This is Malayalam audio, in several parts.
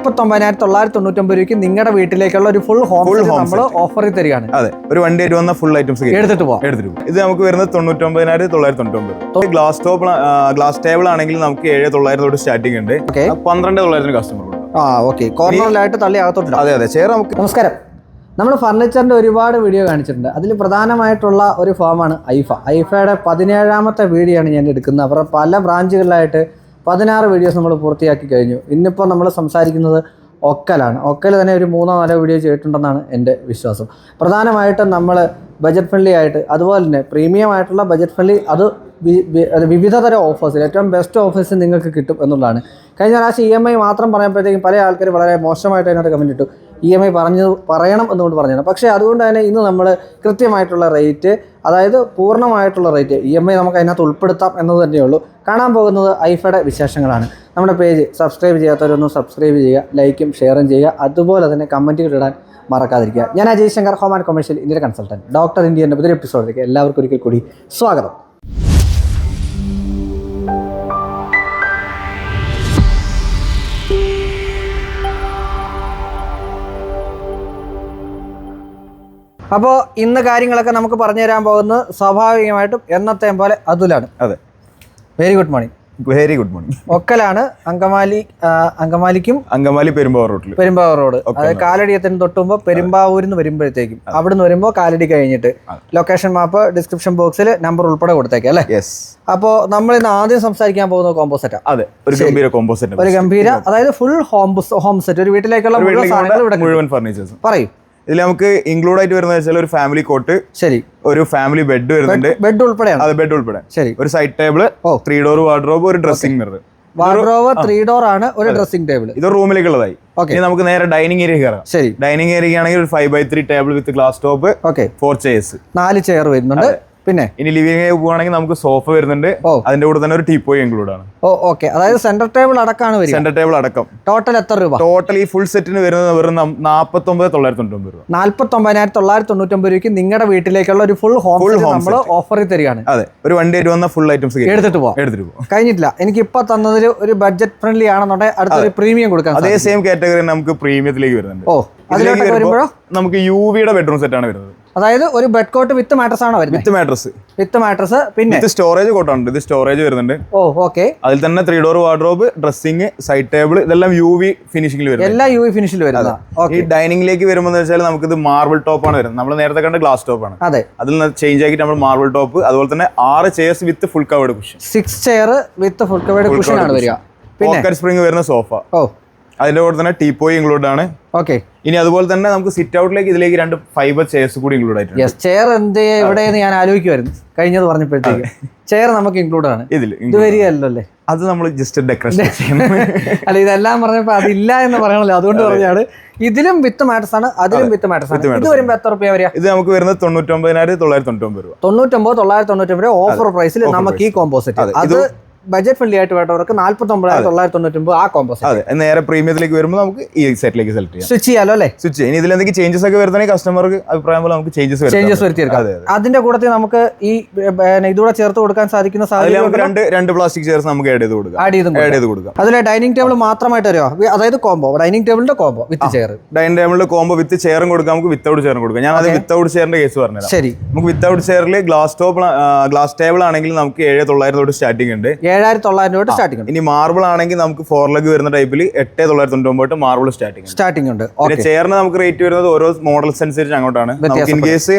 മുപ്പത്തൊമ്പതിനായിരത്തി തൊള്ളായിരത്തി തൊണ്ണൂറ്റൊമ്പത് രൂപയ്ക്ക് നിങ്ങളുടെ വീട്ടിലേക്കുള്ള ഒരു ഫുൾ ഹോം ഫുൾ ഹോം നമ്മൾ ഓഫറിൽ തരികയാണ്. അതെ ഒരു വണ്ടി ആയിട്ട് വന്ന ഫുൾ ഐറ്റംസ് എടുത്തിട്ട് പോകാം എടുത്തിട്ട് പോകും ഇത് നമുക്ക് വരുന്നത് തൊണ്ണൂറ്റൊമ്പതിനായിരത്തി തൊള്ളായിരത്തി തൊണ്ണൂറ്റൊമ്പത് ഗ്ലാസ് ടോപ്പ് ഗ്ലാസ് ടേബിൾ ആണെങ്കിൽ നമുക്ക് ഏഴ് തൊള്ളായിരത്തി തൊട്ട് സ്റ്റാർട്ടിംഗ് ഉണ്ട് ഓക്കെ പന്ത്രണ്ട് തൊള്ളായിരത്തിന് കസ്റ്റമർ ആ ഓക്കെ കോർണറിലായിട്ട് തള്ളി അകത്തോട്ട് അതെ അതെ. ചെയർ നമുക്ക് നമസ്കാരം. നമ്മൾ ഫർണിച്ചറിന്റെ ഒരുപാട് വീഡിയോ കാണിച്ചിട്ടുണ്ട്. അതിൽ പ്രധാനമായിട്ടുള്ള ഒരു ഫോമാണ് ഐഫ. ഐഫയുടെ പതിനേഴാമത്തെ വീഡിയോ ആണ് ഞാൻ എടുക്കുന്നത്. അവരുടെ പല ബ്രാഞ്ചുകളിലായിട്ട് പതിനാറ് വീഡിയോസ് നമ്മൾ പൂർത്തിയാക്കി കഴിഞ്ഞു. ഇന്നിപ്പോൾ നമ്മൾ സംസാരിക്കുന്നത് ഒക്കലാണ്. ഒക്കൽ തന്നെ ഒരു മൂന്നോ നാലോ വീഡിയോ ചെയ്തിട്ടുണ്ടെന്നാണ് എന്റെ വിശ്വാസം. പ്രധാനമായിട്ടും നമ്മൾ ബജറ്റ് ഫ്രണ്ട്ലി ആയിട്ട് അതുപോലെ തന്നെ പ്രീമിയം ആയിട്ടുള്ള ബജറ്റ് ഫ്രണ്ട്ലി അത് വിവിധ തരം ഓഫേഴ്സിൽ ഏറ്റവും ബെസ്റ്റ് ഓഫേഴ്സ് നിങ്ങൾക്ക് കിട്ടും എന്നുള്ളതാണ്. കഴിഞ്ഞ പ്രാവശ്യം ഇ എം ഐ മാത്രം പറഞ്ഞപ്പോഴത്തേക്കും പല ആൾക്കാർ വളരെ മോശമായിട്ട് അതിനകത്ത് കമന്റ് ഇട്ടു. ഇ എം ഐ പറഞ്ഞു പറയണം എന്നുകൊണ്ട് പറഞ്ഞാണ് പക്ഷേ അതുകൊണ്ട് തന്നെ ഇന്ന് നമ്മൾ കൃത്യമായിട്ടുള്ള റേറ്റ് അതായത് പൂർണമായിട്ടുള്ള റേറ്റ് ഇ എം ഐ നമുക്ക് അതിനകത്ത് ഉൾപ്പെടുത്താം എന്നത് തന്നെയുള്ളൂ കാണാൻ പോകുന്നത് ഐഫയുടെ വിശേഷങ്ങളാണ്. നമ്മുടെ പേജ് സബ്സ്ക്രൈബ് ചെയ്യാത്തവരൊന്നും സബ്സ്ക്രൈബ് ചെയ്യുക ലൈക്കും ഷെയറും ചെയ്യുക അതുപോലെ തന്നെ കമന്റുകൾ ഇടാൻ മറക്കാതിരിക്കുക. ഞാൻ Ajay Shankar home and commercial Indian consultant doctor ഇന്ത്യന്റെ പുതിയ എപ്പിസോഡിലേക്ക് എല്ലാവർക്കും ഒരിക്കൽ കൂടി സ്വാഗതം. അപ്പോൾ ഇന്ന് കാര്യങ്ങളൊക്കെ നമുക്ക് പറഞ്ഞു തരാൻ പോകുന്നത് സ്വാഭാവികമായിട്ടും എന്നത്തെയും പോലെ അതുലാണ്. അതെ. Very good morning very good morning ഒക്കലാണ് Angamaly അങ്കമാലിക്കും അങ്കമാലി പെരുമ്പാവൂർ റോഡിൽ പെരുമ്പാവൂർ റോഡ്. അതായത് കാലടിയത്തിന് തൊട്ടുമ്പോൾ പെരുമ്പാവൂരിൽ നിന്ന് വരുമ്പോഴത്തേക്കും അവിടെ നിന്ന് വരുമ്പോൾ കാലടി കഴിഞ്ഞിട്ട് ലൊക്കേഷൻ മാപ്പ് ഡിസ്ക്രിപ്ഷൻ ബോക്സിൽ നമ്പർ ഉൾപ്പെടെ കൊടുത്തേക്കാം അല്ലേ? യെസ് അപ്പോൾ നമ്മൾ ഇന്ന് ആദ്യം സംസാരിക്കാൻ പോകുന്ന കോമ്പോസെറ്റാണ് അതെ. ഒരു ഗംഭീര കോമ്പോസെറ്റ് ഒരു ഗംഭീര അതായത് ഫുൾ ഹോം ഹോം സെറ്റ് ഒരു വീട്ടിലേക്കുള്ള മുഴുവൻ ഫർണിച്ചേഴ്സ് പറയൂ. ഇതിൽ നമുക്ക് ഇൻക്ലൂഡ് ആയിട്ട് വരുന്നത് വെച്ചാൽ ഒരു ഫാമിലി കോട്ട് ശരി. ഒരു ഫാമിലി ബെഡ് വരുന്നുണ്ട്. ബെഡ് ഉൾപ്പെടെ അത് ബെഡ് ഉൾപ്പെടെ. ശരി. ഒരു side table oh. Three door wardrobe ഒരു dressing mirror wardrobe three door ആണ് ഒരു ഡ്രസ്സിംഗ് ടേബിൾ ഇത് റൂമിലേക്കുള്ളതായി. ഉള്ളതായി ഇനി നമുക്ക് നേരെ ഡൈനിങ് ഏരിയ കയറാം. ശരി. ഡൈനിങ് ഏരിയ ആണെങ്കിൽ ഒരു five by three table with glass top okay four chairs നാല് ചെയർ വരുന്നുണ്ട്. പിന്നെ? ഇനി ലിവിംഗ് പോവുകയാണെങ്കിൽ നമുക്ക് സോഫ വരുന്നുണ്ട്. ഓ. അതിന്റെ കൂടെ തന്നെ ഒരു ടീപ്പോയി ഇൻക്ലൂഡ് ആണ്. Oh okay. അതായത് സെന്റർ ടേബിൾ അടക്കമാണ് വരിക. സെന്റർ ടേബിൾ അടക്കം. ടോട്ടൽ എത്ര രൂപ? ടോട്ടൽ ഈ ഫുൾ സെറ്റിന് വരുന്നത് വെറും നാൽപ്പത്തി ഒമ്പത് തൊള്ളായിരത്തി തൊണ്ണൂറ്റി രൂപ. നാല്പത്തി ഒമ്പതിനായിരത്തി തൊള്ളായിരത്തി തൊണ്ണൂറ്റൊമ്പത് രൂപയ്ക്ക് നിങ്ങളുടെ വീട്ടിലേക്കുള്ള ഒരു ഫുൾ ഹോം നമ്മൾ ഓഫറിൽ തരികയാണ് അതെ. ഒരു വണ്ടി ആയിട്ട് വന്ന ഫുൾ ഐറ്റംസ് എടുത്തിട്ട് പോവാം. എടുത്തിട്ട് പോവാം. കഴിഞ്ഞിട്ടില്ല. എനിക്ക് ഇപ്പൊ തന്നതിൽ ഒരു ബഡ്ജറ്റ് ഫ്രണ്ട്ലി ആണെന്നുണ്ടെങ്കിൽ അടുത്തൊരു പ്രീമിയം കൊടുക്കാം അതേ സെയിം കാറ്റഗറി നമുക്ക് പ്രീമിയത്തിലേക്ക് വരുന്നുണ്ട്. ഓ അതിലേക്ക് വരുമ്പോ വരുമ്പോഴോ? നമുക്ക് യു വിയുടെ ബെഡ്റൂം സെറ്റ് ആണ് വരുന്നത്. അതായത് ഒരു ബെഡ് കോട്ട് വിത്ത് മാട്രസ് ആണോ വരുന്നത് വിത്ത് മാട്രസ്. വിത്ത് മാട്രസ് പിന്നെ? ഇത് സ്റ്റോറേജ് കോട്ടാണ് ഇത് സ്റ്റോറേജ് വരുന്നുണ്ട്. Oh okay. അതിൽ തന്നെ three door wardrobe dressing side table ഇതെല്ലാം യു വി ഫിനിഷിംഗിൽ വരും എല്ലാം യു ഫിനിഷിൽ വരുന്നത്. ഓക്കെ. ഈ ഡൈനിങ്ങിലേക്ക് വരുമ്പോൾ വെച്ചാൽ നമുക്ക് ഇത് മാർബിൾ ടോപ്പ് ആണ് വരുന്നത്. നമ്മൾ നേരത്തെ കണ്ട ഗ്ലാസ് ടോപ്പ് ആണ്. അതെ. അതിൽ നിന്ന് ചേഞ്ച് ആക്കിയിട്ട് നമ്മൾ മാർബിൾ ടോപ്പ് അതുപോലെ തന്നെ ആറ് chairs with full covered cushion six chair with full covered cushion ആണ് വരിക. പിന്നെ? സ്പ്രിംഗ് വരുന്ന സോഫ ഓ. അതിന്റെ കൂടെ തന്നെ ടീപ്പോയി ഇൻക്ലൂഡ് ആണ്. ഓക്കെ ഇനി അതുപോലെ തന്നെ നമുക്ക് സിറ്റ് ഔട്ടിലേക്ക് ഇതിലേക്ക് രണ്ട് ഫൈബർ ചെയർസ് കൂടി ഇൻക്ലൂഡ് ആയിട്ടുണ്ട്. യെസ് ചെയർ എന്ത് എവിടെയെന്ന് ഞാൻ ആലോചിക്കുമായിരുന്നു കഴിഞ്ഞത് പറഞ്ഞപ്പോഴത്തേക്ക്. ചെയർ നമുക്ക് ഇൻക്ലൂഡ് ആണ്. ഇതിൽ ഇത് വരികയല്ലോ അല്ലേ? അത് നമ്മൾ ജസ്റ്റ് ഡെക്കറേഷൻ അല്ല ഇതെല്ലാം പറഞ്ഞപ്പോൾ അതില്ല എന്ന് പറയണല്ലോ അതുകൊണ്ട് പറഞ്ഞാണ്. ഇതിലും വിത്ത് മാറ്റസ് ആണ് അതിലും വിത്ത് മാറ്റസ് ആണ്. ഇത് വരുമ്പോൾ എത്ര റുപ്യ വരിക? ഇത് നമുക്ക് വരുന്നത് തൊണ്ണൂറ്റൊമ്പതിനായിരത്തി തൊള്ളായിരത്തി തൊണ്ണൂറ്റൊമ്പത് രൂപ. തൊണ്ണൂറ്റൊമ്പത് തൊള്ളായിരത്തി തൊണ്ണൂറ്റൊമ്പത് രൂപ. ഓഫർ പ്രൈസിൽ നമുക്ക് ഈ കോമ്പോസിറ്റ് അതെ, അത് ബഡ്ജറ്റ് ഫ്രണ്ട്ലി ആയിട്ട് വേണ്ടവർക്ക് നാല്പത്തി ഒമ്പതിനായിരത്തി തൊള്ളായിരത്തി തൊണ്ണൂറ്റൊമ്പത് ആ കോമ്പോസ് അതെ. നേരെ പ്രീമിയത്തിലേക്ക് വരുമ്പോൾ നമുക്ക് ഈ സെറ്റിലേക്ക് സെലക്ട് ചെയ്യാം. സ്വിച്ച് ചെയ്യാലോ അല്ലേ? സ്വിച്ച് ഇനി ഇതിൽ എന്തെങ്കിലും ചേഞ്ചസ് ഒക്കെ വരുത്താണെങ്കിൽ കസ്റ്റമർക്ക് അഭിപ്രായം പോലെ നമുക്ക് ചേഞ്ചസ് ചേഞ്ചസ് വരുത്തിയെടുക്കാം. അതെ അതിന്റെ കൂടെ നമുക്ക് ഈ ഇതുകൂടെ ചേർത്ത് കൊടുക്കാൻ സാധിക്കുന്ന സാഹചര്യം രണ്ട് രണ്ട് പ്ലാസ്റ്റിക് ചെയർസ് നമുക്ക് ആഡ് ചെയ്ത് കൊടുക്കാം. ആഡ് ചെയ്ത് ആഡ് ചെയ്ത് കൊടുക്കാം. അതിലെ ഡൈനിങ് ടേബിൾ മാത്രമായിട്ട് വരുമോ അതായത് കോംബോ ഡൈനിങ് ടേബിളിന്റെ കോംബോ വിത്ത് ചെയർ ഡൈനിങ് ടേബിളിൽ കോമ്പോ വിത്ത് ചെയറും കൊടുക്കാം. നമുക്ക് വിത്തൗട്ട് ചെയറും കൊടുക്കാം. ഞാൻ അത് വിത്തൗട്ട് ചെയറിന്റെ കേസ് പറഞ്ഞത് ശരി. നമുക്ക് വിത്തൗട്ട് ചെയറിൽ ഗ്ലാസ് ടോപ്പ് ഗ്ലാസ് ടേബിൾ ആണെങ്കിൽ നമുക്ക് ഏഴ് തൊള്ളായിരത്തി തൊട്ട് സ്റ്റാർട്ടിംഗ് ഉണ്ട് ഏഴായിരത്തി തൊള്ളായിരം രൂപ സ്റ്റാർട്ടിംഗ് ഇനി മാർബിൾ ആണെങ്കിൽ നമുക്ക് ഫോർ ലെഗ് വരുന്ന ടൈപ്പിൽ എട്ട് തൊള്ളായിരത്തി തൊണ്ണൂറ്റി മാർബിൾ സ്റ്റാർട്ടിംഗ് സ്റ്റാർട്ടിംഗ് ഉണ്ട്. ചേർന്ന് നമുക്ക് റേറ്റ് വരുന്നത് ഓരോ മോഡൽസ് അനുസരിച്ച് അങ്ങോട്ടാണ്. ഇൻ കേസ്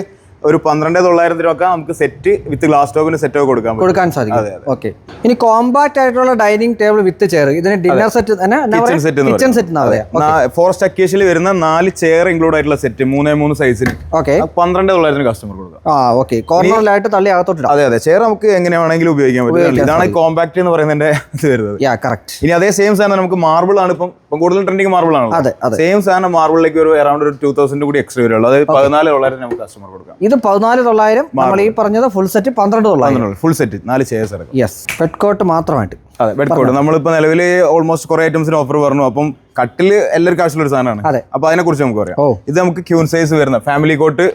ഒരു പന്ത്രണ്ട് തൊള്ളായിരത്തി രൂപ നമുക്ക് സെറ്റ് വിത്ത് ഗ്ലാസ് ടോപ്പിന് സെറ്റ് ഒക്കെ കൊടുക്കാൻ കൊടുക്കാൻ സാധിക്കും. ഓക്കെ ഇനി കോമ്പാക്ട് ആയിട്ടുള്ള ഡൈനിങ് ടേബിൾ വിത്ത് ചെയർ ഇതിന് dinner set kitchen set kitchen set forest acacia വരുന്ന നാല് ചെയർ ഇൻക്ലൂഡ് ആയിട്ടുള്ള സെറ്റ് മൂന്നേ മൂന്ന് സൈസിന് ഓക്കെ പന്ത്രണ്ട് തൊള്ളായിരത്തിന് കസ്റ്റമർ കൊടുക്കാം. ആ ഓക്കെ കോർണറിലായിട്ട് തള്ളി അകത്തോട്ടിടാം അതെ അതെ. ചെയർ നമുക്ക് എങ്ങനെ വേണമെങ്കിലും ഉപയോഗിക്കാൻ പറ്റും. ഇതാണ് കോമ്പാക്ട് എന്ന് പറയുന്നതിന്റെ ഇത് വരുന്നത്. കറക്റ്റ് ഇനി അതേ സെയിം സാധനം നമുക്ക് മാർബിൾ ആണ് ഇപ്പം. കൂടുതൽ ട്രെൻഡിങ് മാർബിൾ ആണ് അതെ അതെ. സെയിം സാധനം മാർബിളിലേക്ക് ഒരു അറൌണ്ട് ഒരു ടൂ തൗസൻഡ് കൂടി എക്സ്ട്രാ വരുള്ളൂ. അതായത് പതിനാല് തൊള്ളായിരം നമുക്ക് കസ്റ്റമർ കൊടുക്കാം. ഇത് പതിനാല് തൊള്ളായിരം നമ്മൾ ഈ പറഞ്ഞത് ഫുൾ സെറ്റ് പന്ത്രണ്ട് തൊള്ളായിരം. ഫുൾ സെറ്റ് നാല് ചെയർസ് അടക്കം. യെസ് ബെഡ് കോട്ട് മാത്രമായിട്ട്. അതെ ബെഡ് കോഡ് നമ്മളിപ്പോ നിലവിൽ ഓൾമോസ്റ്റ് കുറെ ഐറ്റംസിന് ഓഫർ പറഞ്ഞു. അപ്പം കട്ടിൽ എല്ലാവർക്കും ആവശ്യമുള്ള ഒരു സാധനമാണ്. അതെ. അപ്പൊ അതിനെ കുറിച്ച് നമുക്ക് പറയാം. ഇത് നമുക്ക് ക്യൂൺ സൈസ് വരുന്ന ഫാമിലി കോട്ട്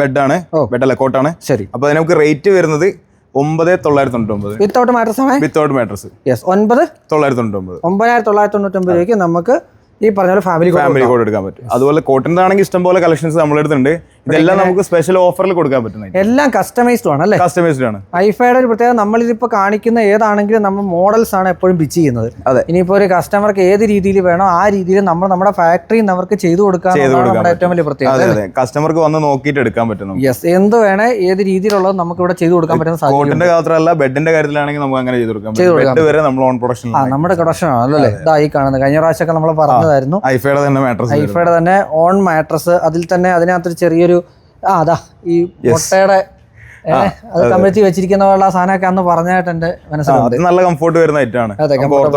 ബെഡാണ്. ബെഡ് അല്ല കോട്ടാണ് ശരി. അപ്പൊ അതിന് നമുക്ക് റേറ്റ് വരുന്നത് ഒമ്പത് തൊള്ളായിരത്തി തൊണ്ണൂറ്റൊമ്പത് വിത്തൗട്ട് മാട്രസ് ആണ്? വിത്തൗട്ട് മാട്രസ് യെസ് ഒൻപത് തൊള്ളായിരത്തി തൊണ്ണൂറ്റൊമ്പത് ഒമ്പതിനായിരത്തി തൊള്ളായിരത്തി തൊണ്ണൂറ്റൊമ്പത് രൂപയ്ക്ക് നമുക്ക് ഈ പറഞ്ഞ ഫാമിലി ഫാമിലി കോട്ട് എടുക്കാൻ പറ്റും. അതുപോലെ കോട്ടന്റെ ആണെങ്കിൽ ഇഷ്ടംപോലെ കളക്ഷൻസ് നമ്മുടെ അടുത്തുണ്ട് ഇതെല്ലാം നമുക്ക് സ്പെഷ്യൽ ഓഫറിൽ കൊടുക്കാൻ പറ്റുന്നത് എല്ലാം കസ്റ്റമൈസ്ഡ് ആണ് അല്ലേ? കസ്റ്റമൈസ്ഡ് ആണ്. ഐഫൈയുടെ ഒരു പ്രത്യേകത നമ്മളിതിപ്പോൾ കാണിക്കുന്ന ഏതാണെങ്കിലും നമ്മൾ മോഡൽസ് ആണ് എപ്പോഴും പിച്ച് ചെയ്യുന്നത്. അതെ. ഇനിയിപ്പോ ഒരു കസ്റ്റമർക്ക് ഏത് രീതിയിൽ വേണോ ആ രീതിയിൽ നമ്മൾ നമ്മുടെ ഫാക്ടറിയിൽ അവർക്ക് ചെയ്തു കൊടുക്കാൻ ഏറ്റവും വലിയ പ്രത്യേകത കസ്റ്റമർക്ക് വന്ന് നോക്കിയിട്ട് എടുക്കാൻ പറ്റുന്നു യെസ് എന്ത് വേണേ ഏത് രീതിയിലുള്ളത് നമുക്ക് ഇവിടെ ചെയ്തു കൊടുക്കാൻ പറ്റുന്ന കോട്ടിന്റെ മാത്രമല്ല ബെഡിന്റെ കാര്യത്തിലാണെങ്കിൽ നമുക്ക് അങ്ങനെ ചെയ്തു കൊടുക്കാം ബെഡ് വരെ നമ്മൾ ഓൺ പ്രൊഡക്ഷൻ ആ നമ്മുടെ പ്രൊഡക്ഷൻ ആണ് അല്ലേ? ഇതാ ഈ കാണുന്നത്. കഴിഞ്ഞ പ്രാവശ്യമൊക്കെ നമ്മൾ പറഞ്ഞതായിരുന്നു. ഐഫയുടെ തന്നെ മാട്രസ് ഐഫയുടെ തന്നെ ഓൺ മാട്രസ് അതിൽ തന്നെ അതിനകത്തൊരു ചെറിയൊരു ആ അതാ ഈ മുട്ടയുടെ അത് കമ്പിച്ച് വെച്ചിരിക്കുന്ന പോലുള്ള സാധനമൊക്കെ അന്ന് പറഞ്ഞായിട്ട് എന്റെ മനസ്സിലുണ്ട്. നല്ല കംഫോർട്ട് വരുന്ന ഐറ്റാണ്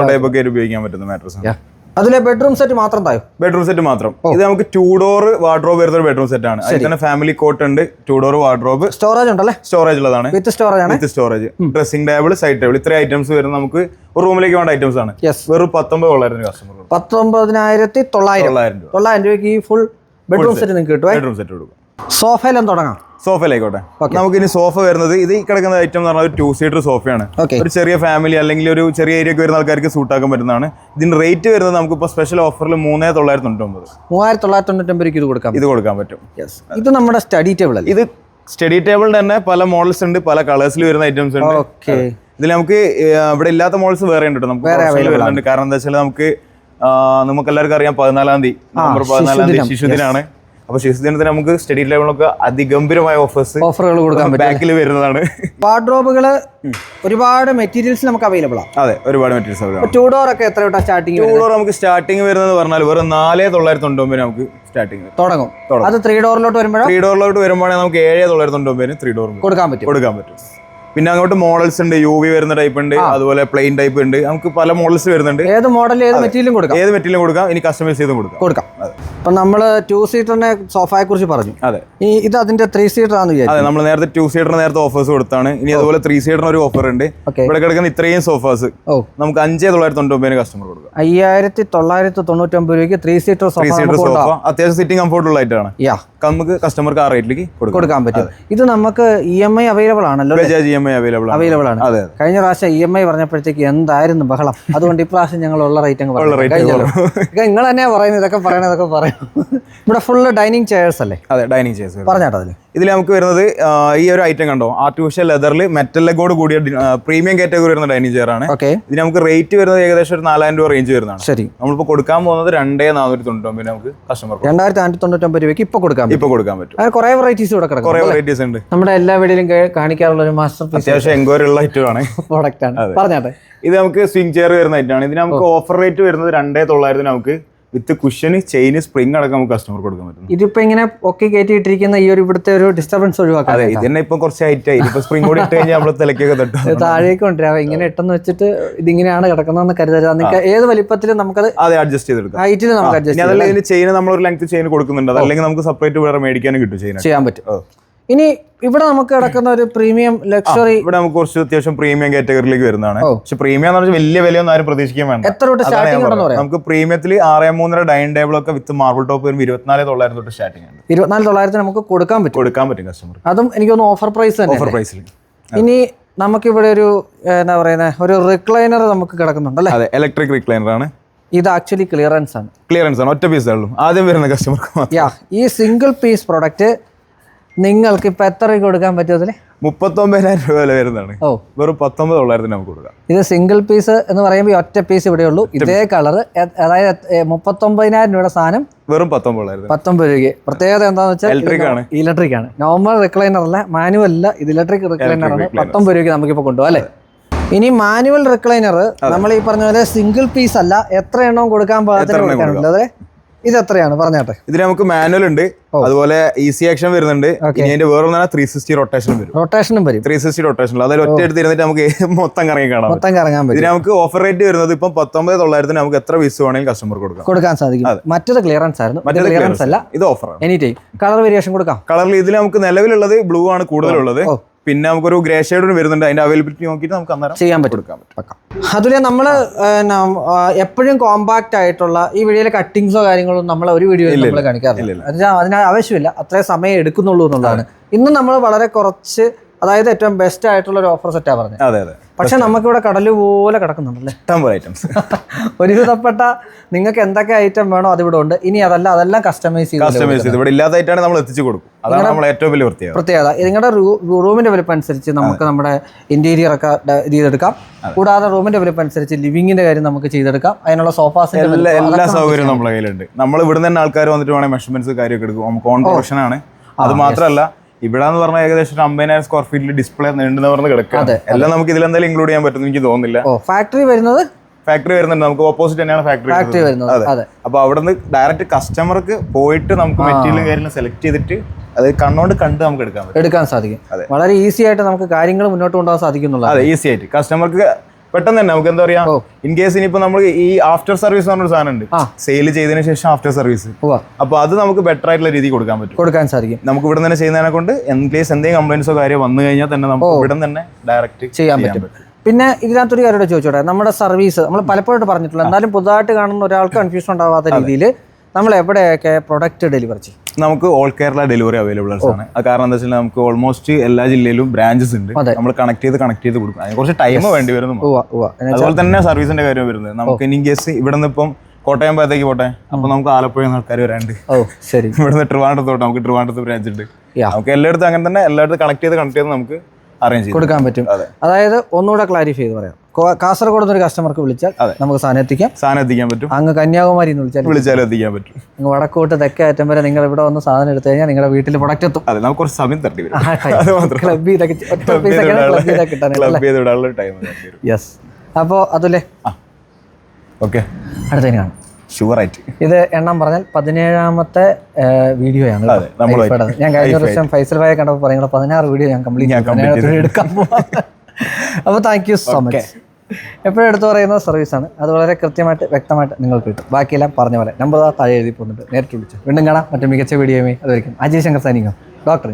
ടൈപ്പ് ഒക്കെ ഉപയോഗിക്കാൻ പറ്റുന്ന മാട്രസ് അതിലെ ബെഡ്റൂം സെറ്റ് മാത്രം തായോ? ബെഡ്റൂം സെറ്റ് മാത്രം. ഇത് നമുക്ക് ടൂ ഡോർ വാർഡ്രോബ് വരുന്ന ഒരു ബെഡ്റൂം സെറ്റ് ആണ്. അതിൽ തന്നെ ഫാമിലി കോട്ട് ഉണ്ട് ടൂ ഡോർ വാർഡ്രോബ് സ്റ്റോറേജ് ഉണ്ടല്ലേ? സ്റ്റോറേജ് ഉള്ളതാണ്. വിത്ത് സ്റ്റോറേജ് ആണ്. With storage dressing table side table ഇത്ര ഐറ്റംസ് വരുന്ന നമുക്ക് ഒരു റൂമിലേക്ക് വേണ്ട ഐറ്റംസ് ആണ്. വെറും പത്തൊമ്പത് തൊള്ളായിരം കസ്റ്റമർ പത്തൊമ്പതിനായിരത്തി തൊള്ളായിരം. തൊള്ളായിരം രൂപയ്ക്ക് ഈ ഫുൾ ബെഡ്റൂം സെറ്റ് നിങ്ങൾക്ക് കിട്ടും ബെഡ്റൂം സെറ്റ് കൊടുക്കും. സോഫയിലും തുടങ്ങാം? സോഫയിലായിക്കോട്ടെ. നമുക്ക് ഇനി സോഫ വരുന്നത് ഇത് ഈ കിടക്കുന്ന ഐറ്റം എന്ന് പറഞ്ഞാൽ ഒരു ടൂ സീറ്റർ സോഫയാണ് ഒരു ചെറിയ ഫാമിലി അല്ലെങ്കിൽ ഒരു ചെറിയ ഏരിയക്ക് വരുന്ന ആൾക്കാർക്ക് സൂട്ട് ആക്കാൻ പറ്റുന്നതാണ്. ഇതിന്റെ റേറ്റ് വരുന്നത് നമുക്ക് ഇപ്പോൾ സ്പെഷ്യൽ ഓഫറിൽ മൂന്നേ തൊള്ളായിരത്തി തൊണ്ണൂറ്റൊമ്പത് മൂവായിരത്തി തൊള്ളായിരത്തി ഇത് കൊടുക്കാം. ഇത് കൊടുക്കാൻ പറ്റും. ഇത് നമ്മുടെ സ്റ്റഡി ടേബിൾ ഇത് സ്റ്റഡി ടേബിളിൽ തന്നെ പല മോഡൽസ് ഉണ്ട് പല കളേഴ്സിൽ വരുന്ന ഐറ്റംസ് ഉണ്ട്. ഓക്കെ. ഇതിൽ നമുക്ക് ഇവിടെ ഇല്ലാത്ത മോഡൽസ് വേറെ ഉണ്ട് നമുക്ക് വരുന്നുണ്ട്. കാരണം എന്താ വെച്ചാൽ നമുക്ക് നമുക്ക് എല്ലാവർക്കും അറിയാം പതിനാലാം തീയതി. നവംബർ പതിനാലാം തീയതി ശിശുദിനാണ്. അപ്പൊ ശിശുദിനത്തിന് നമുക്ക് സ്റ്റഡി ലെവലൊക്കെ അതിഗംഭീരമായ ഓഫേഴ്സ് ഓഫറുകൾ കൊടുക്കാൻ ബാക്കിൽ വരുന്നതാണ്. വാർഡ്രോബുകൾ ഒരുപാട് മെറ്റീരിയൽസ് നമുക്ക് അവൈലബിൾ ആണ് അതെ ഒരുപാട് മെറ്റീരിയൽസ് അവൈലബിൾ ടൂ ഡോർ ഒക്കെ എത്ര തൊട്ടാ സ്റ്റാർട്ടിങ് ടൂ ഡോർ നമുക്ക് സ്റ്റാർട്ടിങ് വരുന്നത് പറഞ്ഞാൽ വെറും നാല് തൊള്ളായിരത്തി തൊണ്ണൂറ്റൊമ്പത് നമുക്ക് സ്റ്റാർട്ടിംഗ് തുടങ്ങും. അത് ത്രീ ഡോറിലോട്ട് വരുമ്പോഴാണ് ത്രീ ഡോറിലോട്ട് വരുമ്പോഴാണെങ്കിൽ നമുക്ക് ഏഴ് തൊള്ളായിരത്തി തൊണ്ണൂറ്റൊമ്പതിന് ത്രീ ഡോർ കൊടുക്കാൻ പറ്റും. കൊടുക്കാൻ പറ്റും. പിന്നെ അങ്ങോട്ട് മോഡൽസ് ഉണ്ട് യു വി വരുന്ന ടൈപ്പ് ഉണ്ട് അതുപോലെ പ്ലെയിൻ ടൈപ്പ് ഉണ്ട്. നമുക്ക് പല മോഡൽസ് വരുന്നുണ്ട്. ഏത് മോഡൽ ഏത് മെറ്റീരിയലും കൊടുക്കാം. ഏത് മെറ്റീരിയലും കൊടുക്കാം ഇനി കസ്റ്റമൈസ് ചെയ്തും കൊടുക്കാം. കൊടുക്കാം. അപ്പൊ നമ്മൾ ടു സീറ്ററിനെ സോഫയെ കുറിച്ച് പറഞ്ഞു. അതെ. ഇത് അതിന്റെ ത്രീ സീറ്റർ ആണെന്ന് അതെ നമ്മൾ നേരത്തെ ടു സീറ്ററിന് നേരത്തെ ഓഫേഴ്സ് കൊടുത്താണ്. ഇനി അതുപോലെ ത്രീ സീറ്ററിന് ഒരു ഓഫർ ഉണ്ട്. ഇവിടെ കിടക്കുന്ന ഇത്രയും സോഫാസ് നമുക്ക് അഞ്ചേ തൊള്ളായിരത്തി തൊണ്ണൂറ്റി കസ്റ്റമർ കൊടുക്കാം. അയ്യായിരത്തി തൊള്ളായിരത്തി തൊണ്ണൂറ്റി ഒമ്പത് രൂപയ്ക്ക് three seater sofa three seater sofa അത്യാവശ്യം സിറ്റിംഗ് കംഫോർട്ടബിൾ ആയിട്ടാണ് യാ നമുക്ക് കസ്റ്റമർക്ക് ആ റേറ്റിലേക്ക് കൊടുക്കാം. കൊടുക്കാൻ പറ്റും. ഇത് നമുക്ക് ഇ എം ഐ അവൈലബിൾ ആണല്ലോ Bajaj E M I available ആണ്. അവൈലബിൾ ആണ്. അതെ കഴിഞ്ഞ പ്രാവശ്യം ഇ എം ഐ പറഞ്ഞപ്പോഴത്തേക്ക് എന്തായിരുന്നു ബഹളം? അതുകൊണ്ട് ഇപ്രാവശ്യം ഞങ്ങൾ ഉള്ള റേറ്റ് അങ്ങ് പറഞ്ഞു നിങ്ങൾ തന്നെ പറയുന്നത് ഇതൊക്കെ പറയണത് ഇതൊക്കെ പറയും ഇവിടെ ഫുള്ള് ഡൈനിങ് ചെയർസ് അല്ലേ? അതെ ഡൈനിങ് ചെയർസ് പറഞ്ഞാട്ടോ അതിൽ ഇതിൽ നമുക്ക് വരുന്നത് ഈ ഒരു ഐറ്റം കണ്ടോ? ആർട്ടിഫിഷ്യൽ ലെതറിൽ മെറ്റൽ ലെഗോട് കൂടിയ പ്രീമിയം കാറ്റഗറി വരുന്ന ഡൈനിങ് ചെയർ ആണ്. ഓക്കെ ഇതിന് നമുക്ക് റേറ്റ് വരുന്നത് ഏകദേശം ഒരു നാലായിരം രൂപ റേഞ്ച് വരുന്നതാണ്. ശരി. നമ്മളിപ്പോൾ കൊടുക്കാൻ പോകുന്നത് രണ്ടേ നാനൂറ്റി തൊണ്ണൂറ്റൊമ്പതിന് നമുക്ക് കസ്റ്റമർ രണ്ടായിരത്തി നാനൂറ്റി തൊണ്ണൂറ്റൊമ്പത് രൂപയ്ക്ക് ഇപ്പോൾ കൊടുക്കാൻ ഇപ്പൊ കൊടുക്കാൻ പറ്റും. കുറെ വെറൈറ്റീസ് ഇവിടെ കിടക്കും കുറെ വെറൈറ്റീസ് ഉണ്ട്. നമ്മുടെ എല്ലാ വീടിലും കാണിക്കാനുള്ള കാണിക്കാറുള്ള ഒരു മാസ്റ്റർ അത്യാവശ്യം എൻക്വയറി ഉള്ള ഐറ്റം ആണ്. പ്രോഡക്റ്റ് ആണ്. പറഞ്ഞാട്ടെ? ഇത് നമുക്ക് സ്വിംഗ് ചെയർ വരുന്ന ഐറ്റം ആണ്. ഇതിന് നമുക്ക് ഓഫർ റേറ്റ് വരുന്നത് രണ്ടേ തൊള്ളായിരത്തിന് നമുക്ക് വിത്ത് കുഷൻ ചെയിൻ സ്പ്രിംഗ് അടക്കം നമുക്ക് കസ്റ്റമർ കൊടുക്കാൻ പറ്റും. ഇതിപ്പോ ഇങ്ങനെ ഒക്കെ കയറ്റിയിട്ടിരിക്കുന്ന ഈ ഒരു ഇവിടുത്തെ ഒരു ഡിസ്റ്റർബൻസ് ഒഴിവാക്കാം അതെ ഇതന്നെ ഇപ്പൊ കുറച്ച് ഹൈറ്റ് ആയി ഇപ്പൊ സ്പ്രിംഗ് കൂടി ഇട്ട് കഴിഞ്ഞാൽ നമ്മൾ തിലക്കൊക്കെ തട്ടും. താഴേക്ക് കൊണ്ടുവരാം. ഇങ്ങനെ ഇട്ടെന്ന് വെച്ചിട്ട് ഇതിങ്ങനെയാണ് കിടക്കുന്നതെന്ന് കരുതരുത്. നിങ്ങൾക്ക് ഏത് വലിപ്പത്തിലും നമുക്കത് അതെ അഡ്ജസ്റ്റ് ചെയ്തെടുക്കാം. ഹൈറ്റിൽ നമുക്ക് അഡ്ജസ്റ്റ് ഇനി അതല്ല ഇതിന് ചെയിന് നമ്മൾ ഒരു ലെങ്ത് ചെയിൻ കൊടുക്കുന്നുണ്ട്. അതല്ലെങ്കിൽ നമുക്ക് സെപ്പറേറ്റ് വേറെ മേടിക്കാനും കിട്ടും ചെയിൻ ചെയ്യാൻ പറ്റും. ഇനി ഇവിടെ നമുക്ക് കിടക്കുന്ന ഒരു പ്രീമിയം ലക്ഷറി ഇവിടെ നമുക്ക് കുറച്ച് അത്യാവശ്യം പ്രീമിയം കാറ്റഗറിയിലേക്ക് വരുന്നതാണ്. പക്ഷെ പ്രീമിയം എന്ന് പറഞ്ഞാൽ വലിയ വിലയൊന്നും ആരും പ്രതീക്ഷിക്കാൻ വേണ്ട. എത്ര തൊട്ട് സ്റ്റാർട്ടിംഗ് നമുക്ക് പ്രീമിയത്തിൽ ആറ് മൂന്നര ഡൈനിങ് ടേബിൾ ഒക്കെ വിത്ത് മാർബിൾ ടോപ്പ് വരുമ്പോൾ ഇരുപത്തിനാല് തൊള്ളായിരം തൊട്ട് സ്റ്റാർട്ടിംഗ് ഉണ്ട്. ഇരുപത്തിനാല് തൊള്ളായിരത്തിന് നമുക്ക് കൊടുക്കാൻ പറ്റും. കൊടുക്കാൻ പറ്റും കസ്റ്റമർ അതും എനിക്ക് തോന്നുന്നു ഓഫർ പ്രൈസ് തന്നെ ഓഫർ പ്രൈസിൽ ഇനി നമുക്കിവിടെ ഒരു എന്താ പറയുന്നത് ഒരു റിക്ലൈനർ നമുക്ക് കിടക്കുന്നുണ്ട് അല്ലേ? അതെ ഇലക്ട്രിക് റിക്ലൈനർ ആണ്. ഇത് ആക്ച്വലി ക്ലിയറൻസ് ആണ്. ക്ലിയറൻസ് ആണ് ഒറ്റ പീസേ ഉള്ളൂ. ആദ്യം വരുന്ന കസ്റ്റമർക്ക് ഈ സിംഗിൾ പീസ് പ്രൊഡക്റ്റ് നിങ്ങൾക്ക് ഇപ്പൊ എത്ര രൂപ കൊടുക്കാൻ പറ്റുമതിൽ മുപ്പത്തൊമ്പതിനായിരം രൂപ വില വരുന്നതാണ്. ഓ. വെറും പത്തൊമ്പത് തൊള്ളായിരത്തിന് നമുക്ക് കൊടുക്കാം. ഇത് സിംഗിൾ പീസ് എന്ന് പറയുമ്പോൾ ഒറ്റ പീസ് ഇവിടെ ഉള്ളൂ. ഇതേ കളർ അതായത് മുപ്പത്തൊമ്പതിനായിരം രൂപയുടെ സാധനം വെറും പത്തൊമ്പത് തൊള്ളായിരത്തിന് പത്തൊമ്പത് രൂപയ്ക്ക്. പ്രത്യേകത എന്താണെന്ന് വെച്ചാൽ ഇലക്ട്രിക് ആണ്. ഇലക്ട്രിക് ആണ്. നോർമൽ റിക്ലൈനർ അല്ല മാനുവൽ അല്ല ഇത് ഇലക്ട്രിക് റിക്ലൈനർ ആണ്. പത്തൊമ്പത് രൂപയ്ക്ക് നമുക്കിപ്പോൾ കൊണ്ടുപോകാം അല്ലേ? ഇനി മാനുവൽ റിക്ലൈനർ നമ്മൾ ഈ പറഞ്ഞ പോലെ സിംഗിൾ പീസ് അല്ല എത്ര എണ്ണവും കൊടുക്കാൻ പാകത്തിന് കൊടുക്കാനുള്ളത് ഇത് എത്രയാണ് പറഞ്ഞാട്ടെ. ഇതിൽ നമുക്ക് മാനുവൽ ഉണ്ട്. അതുപോലെ ഈസി ആക്ഷൻ വരുന്നുണ്ട്. ഇതിന്റെ വേറെ ത്രീ സിക്സ്റ്റി റൊട്ടേഷൻ വരും. റൊട്ടേഷനും വരും. ത്രീ സിക്സ്റ്റി റൊട്ടേഷൻ അതായത് ഒറ്റ എടുത്ത് ഇരുന്നിട്ട് നമുക്ക് മൊത്തം കറങ്ങി കാണാം മൊത്തം കറങ്ങാൻ പറ്റും. ഇതിന് നമുക്ക് ഓഫർ റേറ്റ് വരുന്നത് ഇപ്പം പത്തൊമ്പത് തൊള്ളായിരത്തിന് നമുക്ക് എത്ര പീസ് വേണമെങ്കിൽ കസ്റ്റമർ കൊടുക്കാം. കൊടുക്കാൻ സാധിക്കും. മറ്റത് ക്ലിയറൻസ് ആയിരുന്നു. മറ്റൊരു ക്ലിയറൻസ് അല്ല. ഇത് offer any time colour variation കൊടുക്കാം. കളറിൽ ഇതിൽ നമുക്ക് നിലവിലുള്ളത് ബ്ലൂ ആണ് കൂടുതലുള്ളത്. പിന്നെ നമുക്കൊരു ഗ്രേ ഷെയ്ഡ് വരുന്നുണ്ട്. അതിന്റെ അവൈലബിലിറ്റി നോക്കിയിട്ട് നമുക്ക് അന്നേരം ചെയ്യാൻ പറ്റും. അതുപോലെ നമ്മൾ എപ്പോഴും കോമ്പാക്ട് ആയിട്ടുള്ള ഈ വീഡിയോയിലെ കട്ടിങ്സോ കാര്യങ്ങളോ നമ്മൾ ഒരു വീഡിയോയിൽ നമ്മൾ കാണിക്കാറില്ല. അതിന് ആവശ്യമില്ല. അത്രയും സമയം എടുക്കുന്നുള്ളൂ എന്നുള്ളതാണ്. ഇന്ന് നമ്മൾ വളരെ കുറച്ച് അതായത് ഏറ്റവും ബെസ്റ്റ് ആയിട്ടുള്ള ഒരു ഓഫർ സെറ്റാ പറഞ്ഞത് അതെ അതെ. പക്ഷെ നമുക്കിവിടെ കടൽ പോലെ കിടക്കുന്നുണ്ടല്ലേ? ഇഷ്ടം പോലെ ഐറ്റംസ് ഒരുവിധപ്പെട്ട നിങ്ങൾക്ക് എന്തൊക്കെ ഐറ്റം വേണോ അതിവിടെ ഉണ്ട്. ഇനി അതല്ല അതെല്ലാം കസ്റ്റമൈസ് ചെയ്ത് കസ്റ്റമൈസ് ചെയ്ത്. ഇവിടെ ഇല്ലാതായിട്ടാണ് നമ്മൾ എത്തിച്ചു കൊടുക്കും. അതാണ് നമ്മൾ ഏറ്റവും വലിയ പ്രത്യേകത പ്രത്യേകത നിങ്ങളുടെ റൂമിന്റെ വലിപ്പം അനുസരിച്ച് നമുക്ക് നമ്മുടെ ഇന്റീരിയർ ഒക്കെ ചെയ്തെടുക്കാം. കൂടാതെ റൂമിന്റെ വലിപ്പം അനുസരിച്ച് ലിവിങ്ങിന്റെ കാര്യം നമുക്ക് ചെയ്തെടുക്കാം. അതിനുള്ള സോഫാസ് എല്ലാ സൗകര്യവും നമ്മുടെ കയ്യിലുണ്ട്. നമ്മൾ ഇവിടെ തന്നെ ആൾക്കാർ വന്നിട്ട് വേണമെങ്കിൽ മെഷർമെന്റ്സ് കാര്യമൊക്കെ എടുക്കും. നമുക്ക് ഓൺ പ്രൊഫഷൻ ആണ്. അത് മാത്രമല്ല ഇവിടെ എന്ന് പറഞ്ഞാൽ ഏകദേശം ഒരു അമ്പതിനായിരം സ്ക്വയർ ഫീറ്റിൽ ഡിസ്പ്ലേ നീണ്ടെന്ന് പറഞ്ഞ് കിടക്കുക എല്ലാം നമുക്ക് ഇതിൽ എന്തായാലും ഇൻക്ലൂഡ് ചെയ്യാൻ പറ്റും എനിക്ക് തോന്നുന്നില്ല. ഫാക്ടറി വരുന്നത്? ഫാക്ടറി വരുന്നുണ്ട്. നമുക്ക് ഓപ്പോസിറ്റ് തന്നെയാണ് ഫാക്ടറി ഫാക്ടറി വരുന്നത്. അതെ. അപ്പൊ അവിടെ നിന്ന് ഡയറക്റ്റ് കസ്റ്റമർക്ക് പോയിട്ട് നമുക്ക് മെറ്റീരിയലും കാര്യങ്ങളും സെലക്ട് ചെയ്തിട്ട് അത് കണ്ണോണ്ട് കണ്ട് നമുക്ക് എടുക്കാൻ എടുക്കാൻ സാധിക്കും. വളരെ ഈസി ആയിട്ട് നമുക്ക് കാര്യങ്ങൾ മുന്നോട്ട് കൊണ്ടുപോകാൻ സാധിക്കുന്നുള്ളൂ അതെ ഈസി ആയിട്ട്. കസ്റ്റമർക്ക് പെട്ടെന്ന് തന്നെ നമുക്ക് എന്താ പറയാ. ഇൻ കേസ് ഇനിയിപ്പോ നമ്മൾ ഈ ആഫ്റ്റർ സർവീസ് എന്ന് പറഞ്ഞൊരു സാധനം ഉണ്ട്. സെയിൽ ചെയ്തതിന് ശേഷം ആഫ്റ്റർ സർവീസ് അപ്പൊ അത് നമുക്ക് ബെറ്റർ ആയിട്ടുള്ള രീതി കൊടുക്കാൻ പറ്റും. കൊടുക്കാൻ സാധിക്കും. നമുക്ക് ഇവിടെ തന്നെ ചെയ്യുന്നതിനെ കൊണ്ട് ഇൻ കേസ് എന്തെങ്കിലും കംപ്ലൈൻസോ കാര്യം വന്നു കഴിഞ്ഞാൽ തന്നെ നമുക്ക് ഇവിടെ തന്നെ ഡയറക്റ്റ് ചെയ്യാൻ പറ്റും. പിന്നെ ഇതിനകത്തൊരു കാര്യം ചോദിച്ചോട്ടെ നമ്മുടെ സർവീസ് നമ്മൾ പലപ്പോഴും പറഞ്ഞിട്ടുള്ള എന്നാലും പുതുതായിട്ട് കാണുന്ന ഒരാൾക്ക് കൺഫ്യൂഷൻ ഉണ്ടാവാത്ത രീതിയിൽ നമ്മൾ എവിടെയൊക്കെ പ്രൊഡക്റ്റ് ഡെലിവറി ചെയ്യും? നമുക്ക് ഓൾ കേരള ഡെലിവറി അവൈലബിൾ ആണ് കാരണം എന്താ വെച്ചാൽ നമുക്ക് ഓൾമോസ്റ്റ് എല്ലാ ജില്ലയിലും ബ്രാഞ്ചസ് ഉണ്ട്. നമ്മൾ കണക്ട് ചെയ്ത് കണക്ട് ചെയ്ത് കൊടുക്കും. അതിന് കുറച്ച് ടൈം വേണ്ടി ഉവ്വ അതുപോലെ തന്നെ സർവീസിന്റെ കാര്യം വരുന്നത്. നമുക്ക് ഇനി കേസ് ഇവിടെ നിന്ന് ഇപ്പം കോട്ടയം ഭാഗത്തേക്ക് പോട്ടെ. അപ്പൊ നമുക്ക് ആലപ്പുഴ ആൾക്കാർ വരാണ്ട് ഓ ശരി. ഇവിടുന്ന് ട്രിവാൻഡ്രത്തോട്ട് നമുക്ക് ട്രിവാൻഡ്രത്ത് ബ്രാഞ്ച് ഉണ്ട്. നമുക്ക് എല്ലായിടത്തും അങ്ങനെ തന്നെ എല്ലായിടത്തും കണക്ട് ചെയ്ത് കണക്ട് ചെയ്ത് നമുക്ക് അറേഞ്ച് കൊടുക്കാൻ പറ്റും. അതായത് ഒന്നുകൂടെ ക്ലാരിഫൈ ചെയ്ത് പറയാം. കാസർഗോഡ് നിന്ന് ഒരു കസ്റ്റമർക്ക് വിളിച്ചാൽ നമുക്ക് സാധനം എത്തിക്കാം. സാധനം എത്തിക്കാൻ പറ്റും. അങ്ങ് കന്യാകുമാരി എന്ന് വിളിച്ചാൽ വിളിച്ചാലും എത്തിക്കാൻ പറ്റും. അങ്ങ് വടക്കോട്ട് തെക്കേ അറ്റം വരെ നിങ്ങൾ ഇവിടെ വന്ന് സാധനം എടുത്തു കഴിഞ്ഞാൽ നിങ്ങളുടെ വീട്ടിൽ പ്രൊഡക്റ്റ് എത്തും. അതെ നമുക്ക് കുറച്ച് സമയം തട്ടി ക്ലബ് ചെയ്തൊക്കെ യെസ് അപ്പോൾ അതുല്ലേ ഓക്കെ അടുത്തതിന് കാണാം. ഷുവർ ആയിട്ട് ഇത് എണ്ണം പറഞ്ഞാൽ പതിനേഴാമത്തെ വീഡിയോ നമ്മളുമായിട്ട്. ഞാൻ കഴിഞ്ഞ പ്രാവശ്യം ഫൈസൽ ഭായ കണ്ടപ്പോൾ പറയുന്നത് പതിനാറ് വീഡിയോ ഞാൻ കംപ്ലീറ്റ് എടുക്കാൻ അപ്പൊ അപ്പോൾ താങ്ക് യു സോ മച്ച് എപ്പോഴും എടുത്തു പറയുന്ന സർവീസ് ആണ്. അത് വളരെ കൃത്യമായിട്ട് വ്യക്തമായിട്ട് നിങ്ങൾക്ക് കിട്ടും. ബാക്കിയെല്ലാം പറഞ്ഞ പോലെ. നമ്പർ താഴെ എഴുതി പോകുന്നുണ്ട് നേരിട്ട് വിളിച്ചു. വീണ്ടും കാണാം. മറ്റു മികച്ച വീഡിയോയുമായി അതായിരിക്കും അജയ് ശങ്കർ സൈനിങ്ങോ ഡോക്ടർ